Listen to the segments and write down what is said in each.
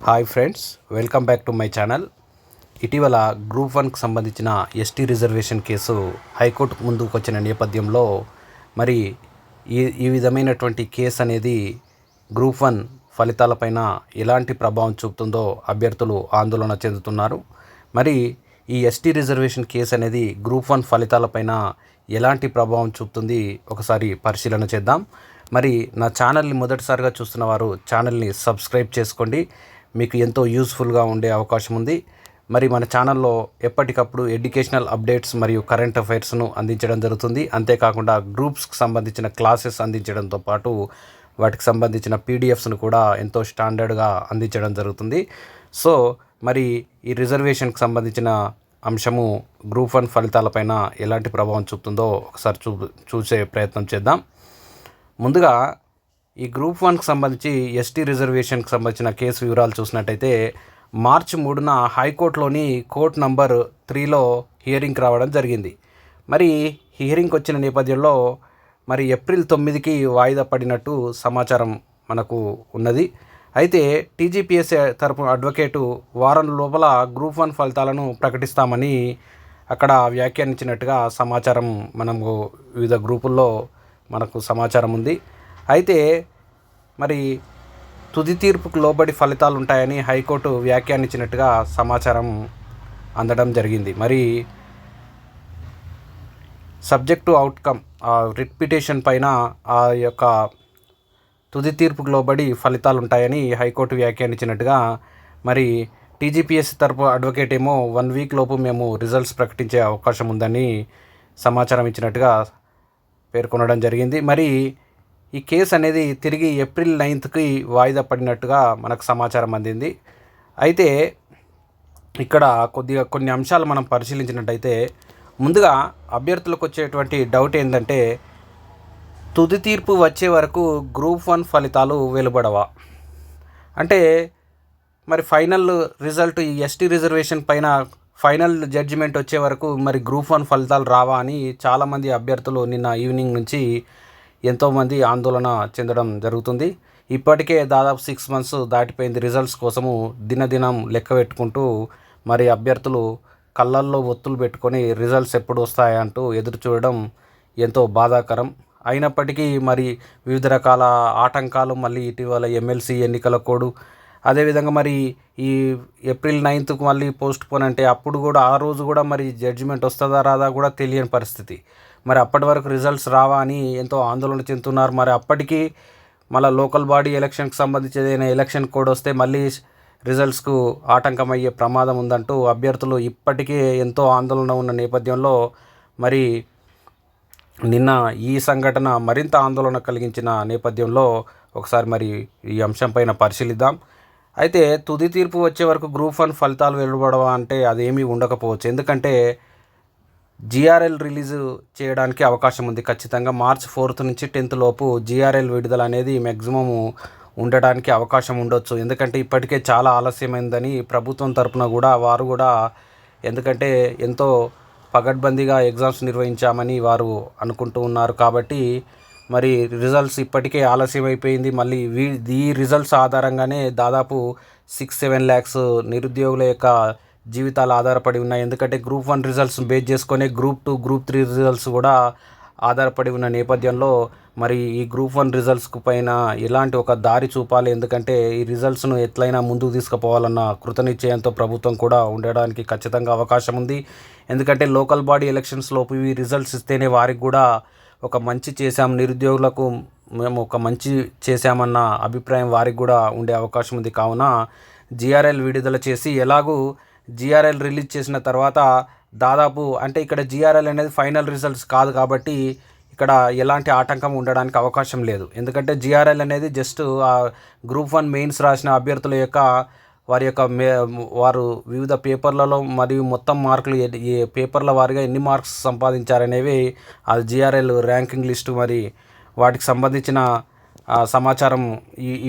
Hi friends welcome back to my channel. ఇటీవల group వన్కి సంబంధించిన ఎస్టీ రిజర్వేషన్ కేసు హైకోర్టు ముందుకు వచ్చిన నేపథ్యంలో మరి ఈ ఈ విధమైనటువంటి కేసు అనేది గ్రూప్ వన్ ఫలితాలపైన ఎలాంటి ప్రభావం చూపుతుందో అభ్యర్థులు ఆందోళన చెందుతున్నారు. మరి ఈ ఎస్టీ రిజర్వేషన్ కేసు అనేది గ్రూప్ వన్ ఫలితాలపైన ఎలాంటి ప్రభావం చూపుతుంది ఒకసారి పరిశీలన చేద్దాం. మరి నా ఛానల్ని మొదటిసారిగా చూస్తున్న వారు ఛానల్ని సబ్స్క్రైబ్ చేసుకోండి. మీకు ఎంతో యూస్ఫుల్గా ఉండే అవకాశం ఉంది. మరి మన ఛానల్లో ఎప్పటికప్పుడు ఎడ్యుకేషనల్ అప్డేట్స్ మరియు కరెంట్ అఫైర్స్ను అందించడం జరుగుతుంది. అంతేకాకుండా గ్రూప్స్కి సంబంధించిన క్లాసెస్ అందించడంతో పాటు వాటికి సంబంధించిన పీడిఎఫ్స్ను కూడా ఎంతో స్టాండర్డ్గా అందించడం జరుగుతుంది. సో మరి ఈ రిజర్వేషన్కి సంబంధించిన అంశము గ్రూప్ వన్ ఫలితాలపైన ఎలాంటి ప్రభావం చూపుతుందో ఒకసారి చూ చూసే ప్రయత్నం చేద్దాం. ముందుగా ఈ గ్రూప్ వన్కి సంబంధించి ఎస్టీ రిజర్వేషన్కి సంబంధించిన కేసు వివరాలు చూసినట్టయితే మార్చి మూడున హైకోర్టులోని కోర్ట్ నంబర్ త్రీలో హియరింగ్కి రావడం జరిగింది. మరి హియరింగ్కి వచ్చిన నేపథ్యంలో మరి ఏప్రిల్ తొమ్మిదికి వాయిదా పడినట్టు సమాచారం మనకు ఉన్నది. అయితే టీజీపీఎస్ తరపు అడ్వకేటు వారం లోపల గ్రూప్ వన్ ఫలితాలను ప్రకటిస్తామని అక్కడ వ్యాఖ్యానించినట్టుగా సమాచారం మనము వివిధ గ్రూపుల్లో మనకు సమాచారం ఉంది. అయితే మరి తుది తీర్పుకు లోబడి ఫలితాలు ఉంటాయని హైకోర్టు వ్యాఖ్యానించినట్టుగా సమాచారం అందడం జరిగింది. మరి సబ్జెక్టు అవుట్కమ్ రిట్ పిటిషన్ పైన ఆ యొక్క తుది తీర్పుకు లోబడి ఫలితాలు ఉంటాయని హైకోర్టు వ్యాఖ్యానించినట్టుగా మరి టీజీపీఎస్ తరపు అడ్వకేట్ ఏమో వన్ వీక్ లోపు మేము రిజల్ట్స్ ప్రకటించే అవకాశం ఉందని సమాచారం ఇచ్చినట్టుగా పేర్కొనడం జరిగింది. మరి ఈ కేసు అనేది తిరిగి ఏప్రిల్ నైన్త్కి వాయిదా పడినట్టుగా మనకు సమాచారం అందింది. అయితే ఇక్కడ కొద్దిగా కొన్ని అంశాలు మనం పరిశీలించినట్టయితే ముందుగా అభ్యర్థులకు వచ్చేటువంటి డౌట్ ఏంటంటే తుది తీర్పు వచ్చే వరకు గ్రూప్ వన్ ఫలితాలు వెలువడవా అంటే మరి ఫైనల్ రిజల్ట్ ఈ ఎస్టీ రిజర్వేషన్ పైన ఫైనల్ జడ్జిమెంట్ వచ్చే వరకు మరి గ్రూప్ వన్ ఫలితాలు రావా అని చాలామంది అభ్యర్థులు నిన్న ఈవినింగ్ నుంచి ఎంతోమంది ఆందోళన చెందడం జరుగుతుంది. ఇప్పటికే దాదాపు సిక్స్ మంత్స్ దాటిపోయింది రిజల్ట్స్ కోసము దినదినం లెక్క పెట్టుకుంటూ మరి అభ్యర్థులు కళ్ళల్లో ఒత్తులు పెట్టుకొని రిజల్ట్స్ ఎప్పుడు వస్తాయంటూ ఎదురు చూడడం ఎంతో బాధాకరం. అయినప్పటికీ మరి వివిధ రకాల ఆటంకాలు మళ్ళీ ఇటీవల ఎమ్మెల్సీ ఎన్నికల కోడ్ అదేవిధంగా మరి ఈ ఏప్రిల్ నైన్త్కు మళ్ళీ పోస్ట్ పోన్ అంటే అప్పుడు కూడా ఆ రోజు కూడా మరి జడ్జిమెంట్ వస్తుందా రాదా కూడా తెలియని పరిస్థితి. మరి అప్పటి వరకు రిజల్ట్స్ రావా అని ఎంతో ఆందోళన చెందుతున్నారు. మరి అప్పటికి మళ్ళీ లోకల్ బాడీ ఎలక్షన్కి సంబంధించి ఏదైనా ఎలక్షన్ కోడ్ వస్తే మళ్ళీ రిజల్ట్స్కు ఆటంకం అయ్యే ప్రమాదం ఉందంటూ అభ్యర్థులు ఇప్పటికే ఎంతో ఆందోళన ఉన్న నేపథ్యంలో మరి నిన్న ఈ సంఘటన మరింత ఆందోళన కలిగించిన నేపథ్యంలో ఒకసారి మరి ఈ అంశంపైన పరిశీలిద్దాం. అయితే తుది తీర్పు వచ్చే వరకు గ్రూప్ వన్ ఫలితాలు వెలువడవా అంటే అదేమీ ఉండకపోవచ్చు. ఎందుకంటే జిఆర్ఎల్ రిలీజ్ చేయడానికి అవకాశం ఉంది. ఖచ్చితంగా మార్చ్ ఫోర్త్ నుంచి టెన్త్ లోపు జిఆర్ఎల్ విడుదల అనేది మ్యాక్సిమం ఉండడానికి అవకాశం ఉండొచ్చు. ఎందుకంటే ఇప్పటికే చాలా ఆలస్యమైందని ప్రభుత్వం తరపున కూడా వారు కూడా ఎందుకంటే ఎంతో పగడ్బందీగా ఎగ్జామ్స్ నిర్వహించామని వారు అనుకుంటూ ఉన్నారు. కాబట్టి మరి రిజల్ట్స్ ఇప్పటికే ఆలస్యం అయిపోయింది మళ్ళీ వీ ఈ రిజల్ట్స్ ఆధారంగానే దాదాపు సిక్స్ సెవెన్ ల్యాక్స్ నిరుద్యోగుల యొక్క జీవితాలు ఆధారపడి ఉన్నాయి. ఎందుకంటే గ్రూప్ వన్ రిజల్ట్స్ బేస్ చేసుకొని group two group three results కూడా ఆధారపడి ఉన్న నేపథ్యంలో మరి ఈ గ్రూప్ వన్ రిజల్ట్స్కు పైన ఎలాంటి ఒక దారి చూపాలి? ఎందుకంటే ఈ రిజల్ట్స్ను ఎట్లయినా ముందుకు తీసుకుపోవాలన్న కృతనిశ్చయంతో ప్రభుత్వం కూడా ఉండడానికి ఖచ్చితంగా అవకాశం ఉంది. ఎందుకంటే లోకల్ బాడీ ఎలక్షన్స్ లోపు ఈ రిజల్ట్స్ ఇస్తేనే వారికి కూడా ఒక మంచి చేశాం. నిరుద్యోగులకు మేము ఒక మంచి చేశామన్న అభిప్రాయం వారికి కూడా ఉండే అవకాశం ఉంది. కావున జిఆర్ఎల్ విడుదల చేసి ఎలాగూ జిఆర్ఎల్ రిలీజ్ చేసిన తర్వాత దాదాపు అంటే ఇక్కడ జిఆర్ఎల్ అనేది ఫైనల్ రిజల్ట్స్ కాదు కాబట్టి ఇక్కడ ఎలాంటి ఆటంకం ఉండడానికి అవకాశం లేదు. ఎందుకంటే జిఆర్ఎల్ అనేది జస్ట్ ఆ గ్రూప్ వన్ మెయిన్స్ రాసిన అభ్యర్థుల యొక్క వారి యొక్క మే వారు వివిధ పేపర్లలో మరియు మొత్తం మార్కులు ఏ పేపర్ల వారిగా ఎన్ని మార్క్స్ సంపాదించారనేవి అది జిఆర్ఎల్ ర్యాంకింగ్ లిస్టు మరి వాటికి సంబంధించిన సమాచారం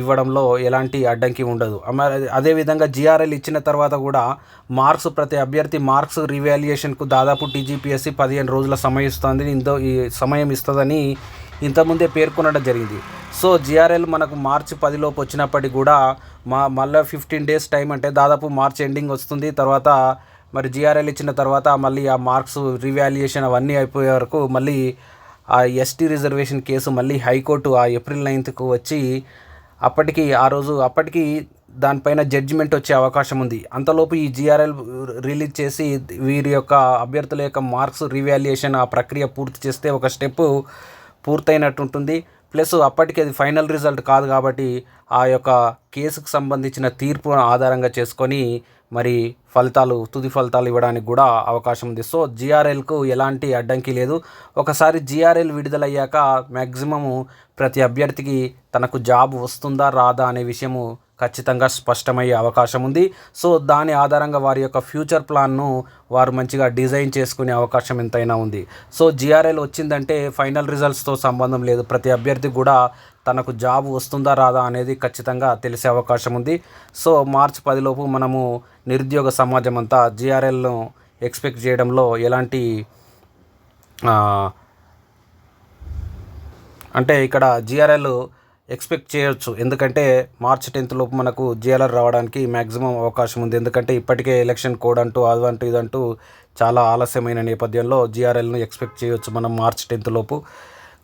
ఇవ్వడంలో ఎలాంటి అడ్డంకి ఉండదు. అదేవిధంగా జిఆర్ఎల్ ఇచ్చిన తర్వాత కూడా మార్క్స్ ప్రతి అభ్యర్థి మార్క్స్ రివాల్యుయేషన్కు దాదాపు టీజీపీఎస్సి పదిహేను రోజుల సమయం ఇస్తుంది ఇంతో ఈ సమయం ఇస్తుందని ఇంతకుముందే పేర్కొనడం జరిగింది. సో జిఆర్ఎల్ మనకు మార్చి పదిలోపు వచ్చినప్పటికీ కూడా మా మళ్ళీ ఫిఫ్టీన్ డేస్ టైం అంటే దాదాపు మార్చ్ ఎండింగ్ వస్తుంది. తర్వాత మరి జిఆర్ఎల్ ఇచ్చిన తర్వాత మళ్ళీ ఆ మార్క్స్ రివాల్యుయేషన్ అవన్నీ అయిపోయే వరకు మళ్ళీ ఆ ఎస్టీ రిజర్వేషన్ కేసు మళ్ళీ హైకోర్టు ఆ ఏప్రిల్ నైన్త్కు వచ్చి అప్పటికి ఆ రోజు అప్పటికి దానిపైన జడ్జిమెంట్ వచ్చే అవకాశం ఉంది. అంతలోపు ఈ జిఆర్ఎల్ రిలీజ్ చేసి వీరి యొక్క అభ్యర్థుల యొక్క మార్క్స్ రివాల్యుయేషన్ ఆ ప్రక్రియ పూర్తి చేస్తే ఒక స్టెప్ పూర్తయినట్టు ఉంటుంది. ప్లస్ అప్పటికి అది ఫైనల్ రిజల్ట్ కాదు కాబట్టి ఆ యొక్క కేసుకు సంబంధించిన తీర్పు ఆధారంగా చేసుకొని మరి ఫలితాలు తుది ఫలితాలు ఇవ్వడానికి కూడా అవకాశం ఉంది. సో జిఆర్ఎల్కు ఎలాంటి అడ్డంకి లేదు. ఒకసారి జిఆర్ఎల్ విడుదలయ్యాక మ్యాక్సిమము ప్రతి అభ్యర్థికి తనకు జాబ్ వస్తుందా రాదా అనే విషయము ఖచ్చితంగా స్పష్టమయ్యే అవకాశం ఉంది. సో దాని ఆధారంగా వారి యొక్క ఫ్యూచర్ ప్లాన్ను వారు మంచిగా డిజైన్ చేసుకునే అవకాశం ఎంతైనా ఉంది. సో జిఆర్ఎల్ వచ్చిందంటే ఫైనల్ రిజల్ట్స్తో సంబంధం లేదు. ప్రతి అభ్యర్థి కూడా తనకు జాబ్ వస్తుందా రాదా అనేది ఖచ్చితంగా తెలిసే అవకాశం ఉంది. సో మార్చ్ పదిలోపు మనము నిరుద్యోగ సమాజం అంతా జిఆర్ఎల్ను ఎక్స్పెక్ట్ చేయడంలో ఎలాంటి అంటే ఇక్కడ జిఆర్ఎల్ ఎక్స్పెక్ట్ చేయొచ్చు. ఎందుకంటే మార్చ్ టెన్త్ లోపు మనకు జిఎల్ఆర్ రావడానికి మ్యాక్సిమం అవకాశం ఉంది. ఎందుకంటే ఇప్పటికే ఎలక్షన్ కోడ్ అంటూ అదంటూ ఇదంటూ చాలా ఆలస్యమైన నేపథ్యంలో జిఆర్ఎల్ను ఎక్స్పెక్ట్ చేయొచ్చు మనం మార్చ్ టెన్త్ లోపు.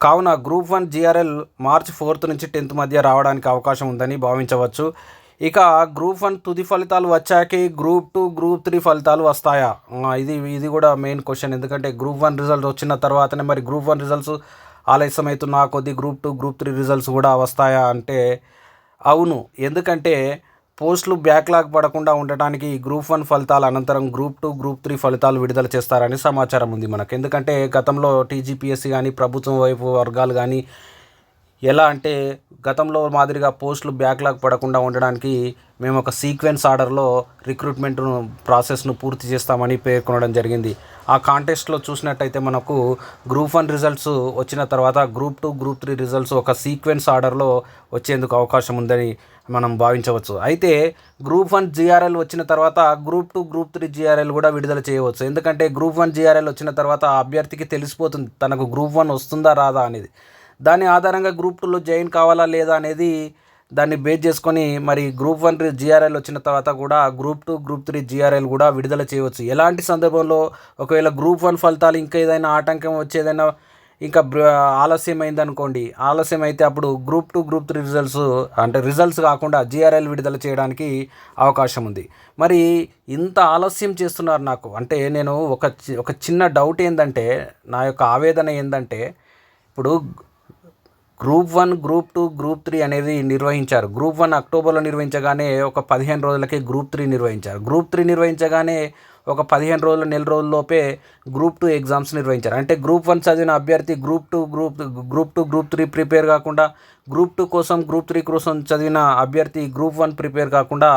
కావున group one GRL March fourth నుంచి టెన్త్ మధ్య రావడానికి అవకాశం ఉందని భావించవచ్చు. ఇక గ్రూప్ వన్ తుది ఫలితాలు వచ్చాకే గ్రూప్ టూ గ్రూప్ త్రీ ఫలితాలు వస్తాయా? ఇది ఇది కూడా మెయిన్ క్వశ్చన్. ఎందుకంటే గ్రూప్ వన్ రిజల్ట్ వచ్చిన తర్వాతనే మరి గ్రూప్ వన్ రిజల్ట్స్ ఆలస్యమవుతున్న కొద్ది group two group three results కూడా వస్తాయా అంటే అవును. ఎందుకంటే పోస్టులు బ్యాక్లాగ్ పడకుండా ఉండటానికి ఈ గ్రూప్ వన్ ఫలితాల అనంతరం గ్రూప్ టూ గ్రూప్ త్రీ ఫలితాలు విడుదల చేస్తారని సమాచారం ఉంది మనకు. ఎందుకంటే గతంలో టీజీపీఎస్సీ కానీ ప్రభుత్వం వైపు వర్గాలు కానీ ఎలా అంటే గతంలో మాదిరిగా పోస్టులు బ్యాక్లాగ్ పడకుండా ఉండడానికి మేము ఒక సీక్వెన్స్ ఆర్డర్లో రిక్రూట్మెంట్ ప్రాసెస్ను పూర్తి చేస్తామని పేర్కొనడం జరిగింది. ఆ కాంటెస్ట్లో చూసినట్టయితే మనకు గ్రూప్ వన్ రిజల్ట్స్ వచ్చిన తర్వాత group two group three results ఒక సీక్వెన్స్ ఆర్డర్లో వచ్చేందుకు అవకాశం ఉందని మనం భావించవచ్చు. అయితే గ్రూప్ వన్ జిఆర్ఎల్ వచ్చిన తర్వాత group two group three GRL కూడా విడుదల చేయవచ్చు. ఎందుకంటే గ్రూప్ వన్ జిఆర్ఎల్ వచ్చిన తర్వాత అభ్యర్థికి తెలిసిపోతుంది తనకు గ్రూప్ వన్ వస్తుందా రాదా అనేది. దాని ఆధారంగా గ్రూప్ టూలో జాయిన్ కావాలా లేదా అనేది దాన్ని బేస్ చేసుకొని మరి గ్రూప్ వన్ జిఆర్ఎల్ వచ్చిన తర్వాత కూడా group two group three GRL కూడా విడుదల చేయవచ్చు. ఎలాంటి సందర్భంలో ఒకవేళ గ్రూప్ వన్ ఫలితాలు ఇంకా ఏదైనా ఆటంకం వచ్చేదైనా ఇంకా ఆలస్యం అయిందనుకోండి ఆలస్యం అయితే అప్పుడు group two group three results అంటే రిజల్ట్స్ కాకుండా జిఆర్ఎల్ విడుదల చేయడానికి అవకాశం ఉంది. మరి ఇంత ఆలస్యం చేస్తున్నారు నాకు. అంటే నేను ఒక చి- ఒక చిన్న డౌట్ ఏంటంటే నా యొక్క ఆవేదన ఏంటంటే ఇప్పుడు group one group two group three అనేది నిర్వహించారు. గ్రూప్ వన్ అక్టోబర్లో నిర్వహించగానే ఒక పదిహేను రోజులకి గ్రూప్ త్రీ నిర్వహించారు. గ్రూప్ త్రీ నిర్వహించగానే ఒక పదిహేను రోజుల నెల రోజుల్లోపే గ్రూప్ టూ ఎగ్జామ్స్ నిర్వహించారు. అంటే గ్రూప్ వన్ చదివిన అభ్యర్థి group two group group two group three prepare కాకుండా గ్రూప్ టూ కోసం గ్రూప్ త్రీ కోసం చదివిన అభ్యర్థి గ్రూప్ వన్ ప్రిపేర్ కాకుండా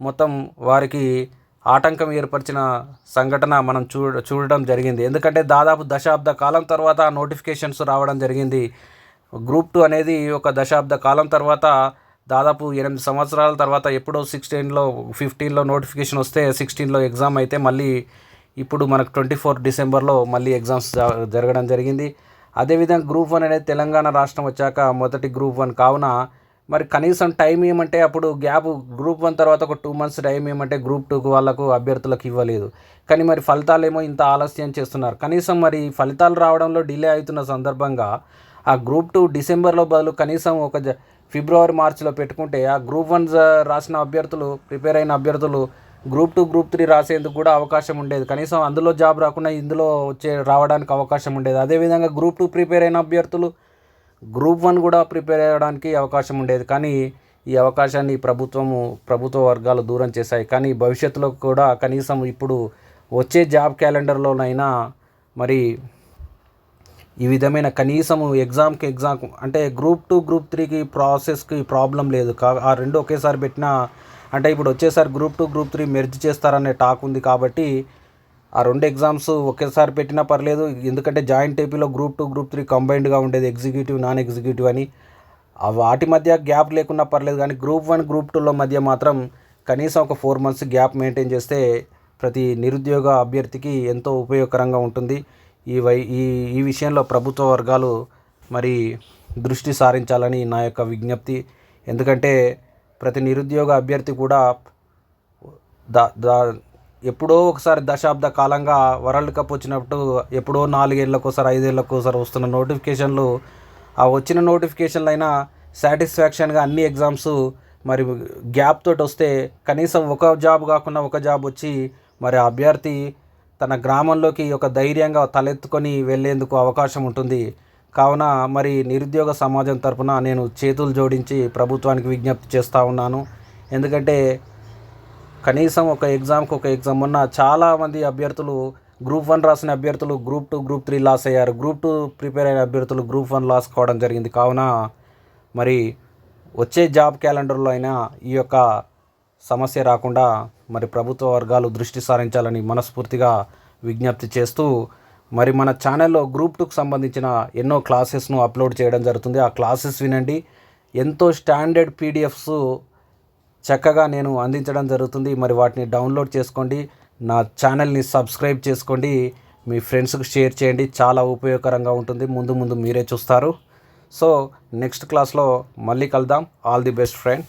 మొత్తం వారికి ఆటంకం ఏర్పరిచిన సంఘటన మనం చూ చూడడం జరిగింది. ఎందుకంటే దాదాపు దశాబ్ద కాలం తర్వాత నోటిఫికేషన్స్ రావడం జరిగింది. గ్రూప్ టూ అనేది ఒక దశాబ్ద కాలం తర్వాత దాదాపు ఎనిమిది సంవత్సరాల తర్వాత ఎప్పుడో సిక్స్టీన్లో ఫిఫ్టీన్లో నోటిఫికేషన్ వస్తే సిక్స్టీన్లో ఎగ్జామ్ అయితే మళ్ళీ ఇప్పుడు మనకు ట్వంటీ ఫోర్ డిసెంబర్లో మళ్ళీ ఎగ్జామ్స్ జరగడం జరిగింది. అదేవిధంగా గ్రూప్ వన్ అనేది తెలంగాణ రాష్ట్రం వచ్చాక మొదటి గ్రూప్ వన్ కావున మరి కనీసం టైం ఏమంటే అప్పుడు గ్యాప్ గ్రూప్ వన్ తర్వాత ఒక టూ మంత్స్ టైం ఏమంటే గ్రూప్ టూకు వాళ్ళకు అభ్యర్థులకు ఇవ్వలేదు. కానీ మరి ఫలితాలు ఏమో ఇంత ఆలస్యం చేస్తున్నారు. కనీసం మరి ఫలితాలు రావడంలో డిలే అవుతున్న సందర్భంగా ఆ గ్రూప్ టూ డిసెంబర్లో బదులు కనీసం ఒక ఫిబ్రవరి మార్చిలో పెట్టుకుంటే ఆ గ్రూప్ వన్ రాసిన అభ్యర్థులు ప్రిపేర్ అయిన అభ్యర్థులు గ్రూప్ టూ గ్రూప్ త్రీ రాసేందుకు కూడా అవకాశం ఉండేది. కనీసం అందులో జాబ్ రాకుండా ఇందులో వచ్చే రావడానికి అవకాశం ఉండేది. అదేవిధంగా గ్రూప్ టూ ప్రిపేర్ అయిన అభ్యర్థులు గ్రూప్ వన్ కూడా ప్రిపేర్ అవ్వడానికి అవకాశం ఉండేది. కానీ ఈ అవకాశాన్ని ప్రభుత్వము ప్రభుత్వ వర్గాలు దూరం చేశాయి. కానీ భవిష్యత్తులో కూడా కనీసం ఇప్పుడు వచ్చే జాబ్ క్యాలెండర్లోనైనా మరి ఈ విధమైన కనీసము ఎగ్జామ్కి ఎగ్జామ్ అంటే గ్రూప్ టూ గ్రూప్ త్రీకి ప్రాసెస్కి ప్రాబ్లం లేదు. కా ఆ రెండు ఒకేసారి పెట్టినా అంటే ఇప్పుడు వచ్చేసారి group two group three merge చేస్తారనే టాక్ ఉంది కాబట్టి ఆ రెండు ఎగ్జామ్స్ ఒకేసారి పెట్టినా పర్లేదు. ఎందుకంటే జాయింట్ ఏపీలో గ్రూప్ టూ గ్రూప్ త్రీ కంబైన్డ్గా ఉండేది ఎగ్జిక్యూటివ్ నాన్ ఎగ్జిక్యూటివ్ అని వాటి మధ్య గ్యాప్ లేకున్నా పర్లేదు కానీ గ్రూప్ వన్ గ్రూప్ టూలో మధ్య మాత్రం కనీసం ఒక ఫోర్ మంత్స్ గ్యాప్ మెయింటైన్ చేస్తే ప్రతి నిరుద్యోగ అభ్యర్థికి ఎంతో ఉపయోగకరంగా ఉంటుంది. ఈ వై ఈ ఈ విషయంలో ప్రభుత్వ వర్గాలు మరి దృష్టి సారించాలని నా యొక్క విజ్ఞప్తి. ఎందుకంటే ప్రతి నిరుద్యోగ అభ్యర్థి కూడా దా దా ఎప్పుడో ఒకసారి దశాబ్ద కాలంగా వరల్డ్ కప్ వచ్చినప్పుడు ఎప్పుడో నాలుగేళ్ళకు ఒకసారి వస్తున్న నోటిఫికేషన్లు ఆ వచ్చిన నోటిఫికేషన్లు అయినా సాటిస్ఫాక్షన్గా అన్ని ఎగ్జామ్స్ మరి గ్యాప్ తోటి వస్తే కనీసం ఒక జాబ్ కాకుండా ఒక జాబ్ వచ్చి మరి ఆ అభ్యర్థి తన గ్రామంలోకి ఒక ధైర్యంగా తలెత్తుకొని వెళ్ళేందుకు అవకాశం ఉంటుంది. కావున మరి నిరుద్యోగ సమాజం తరపున నేను చేతులు జోడించి ప్రభుత్వానికి విజ్ఞప్తి చేస్తూ ఉన్నాను. ఎందుకంటే కనీసం ఒక ఎగ్జామ్కి ఒక ఎగ్జామ్ ఉన్న చాలామంది అభ్యర్థులు గ్రూప్ వన్ రాసిన అభ్యర్థులు group two group three loss అయ్యారు. గ్రూప్ టూ ప్రిపేర్ అయిన అభ్యర్థులు గ్రూప్ వన్ లాస్ కావడం జరిగింది. కావున మరి వచ్చే జాబ్ క్యాలెండర్లో అయినా ఈ యొక్క సమస్య రాకుండా మరి ప్రభుత్వ వర్గాలు దృష్టి సారించాలని మనస్ఫూర్తిగా విజ్ఞప్తి చేస్తూ మరి మన ఛానల్లో గ్రూప్ టూకి సంబంధించిన ఎన్నో క్లాసెస్ను అప్లోడ్ చేయడం జరుగుతుంది. ఆ క్లాసెస్ వినండి. ఎంతో స్టాండర్డ్ పీడిఎఫ్స్ చక్కగా నేను అందించడం జరుగుతుంది. మరి వాటిని డౌన్లోడ్ చేసుకోండి. నా ఛానల్ని సబ్స్క్రైబ్ చేసుకోండి. మీ ఫ్రెండ్స్కి షేర్ చేయండి. చాలా ఉపయోగకరంగా ఉంటుంది. ముందు ముందు మీరే చూస్తారు. సో నెక్స్ట్ క్లాస్లో మళ్ళీ కలుద్దాం. All the best friend.